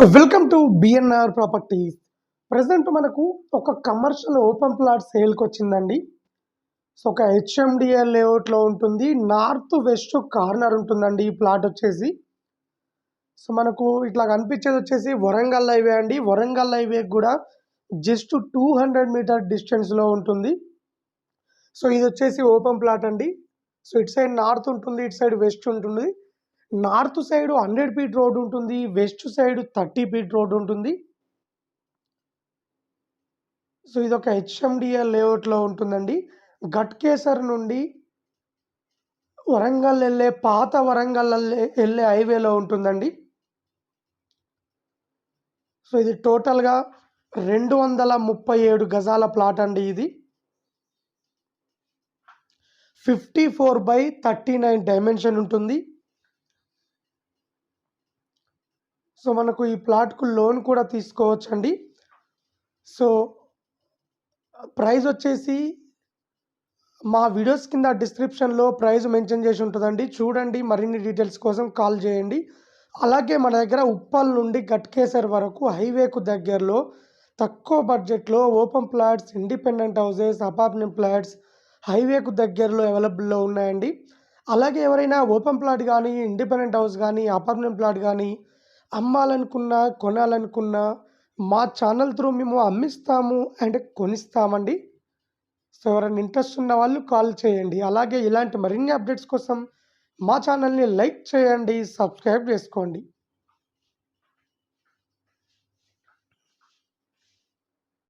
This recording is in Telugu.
Welcome to BNR properties present మనకు ఒక కమర్షియల్ ఓపెన్ ప్లాట్ సేల్కి వచ్చిందండి సో ఒక హెచ్ఎండిఎల్ లేఅవుట్లో ఉంటుంది. నార్త్ వెస్ట్ కార్నర్ ఉంటుందండి ఈ ప్లాట్ వచ్చేసి. సో మనకు ఇట్లా కనిపించేది వచ్చేసి వరంగల్ హైవే అండి. వరంగల్ హైవే కూడా జస్ట్ టూ హండ్రెడ్ మీటర్ డిస్టెన్స్లో ఉంటుంది. సో ఇది వచ్చేసి ఓపెన్ ప్లాట్ అండి. సో ఇటు సైడ్ నార్త్ ఉంటుంది ఇటు సైడ్ వెస్ట్ ఉంటుంది. North side hundred feet road ఉంటుంది west side thirty feet road ఉంటుంది. సో ఇది ఒక హెచ్ఎండిఎల్ లేఅవుట్లో ఉంటుందండి. గట్కేసర్ నుండి వరంగల్ వెళ్ళే పాత వరంగల్ వెళ్ళే వెళ్ళే హైవేలో ఉంటుందండి. సో ఇది టోటల్గా రెండు వందల ముప్పై ఏడు గజాల ప్లాట్ అండి ఇది. Fifty four by thirty nine dimension ఉంటుంది. సో మనకు ఈ ప్లాట్కు లోన్ కూడా తీసుకోవచ్చండి. సో ప్రైజ్ వచ్చేసి మా వీడియోస్ కింద డిస్క్రిప్షన్లో ప్రైజ్ మెన్షన్ చేసి ఉంటుందండి. చూడండి మరిన్ని డీటెయిల్స్ కోసం కాల్ చేయండి. అలాగే మన దగ్గర ఉప్పల్ నుండి గట్కేసర్ వరకు హైవేకు దగ్గరలో తక్కువ బడ్జెట్లో open plots independent houses apartment plots హైవేకు దగ్గరలో అవైలబుల్లో ఉన్నాయండి. అలాగే ఎవరైనా ఓపెన్ ప్లాట్ కానీ ఇండిపెండెంట్ హౌస్ కానీ అపార్ట్మెంట్ ప్లాట్ కానీ అమ్మాలనుకున్నా కొనాలనుకున్నా మా ఛానల్ త్రూ మేము అమ్మిస్తాము అండ్ కొనిస్తామండి. సో ఎవరైనా ఇంట్రెస్ట్ ఉన్న వాళ్ళు కాల్ చేయండి. అలాగే ఇలాంటి మరిన్ని అప్డేట్స్ కోసం మా ఛానల్ని లైక్ చేయండి సబ్స్క్రైబ్ చేసుకోండి.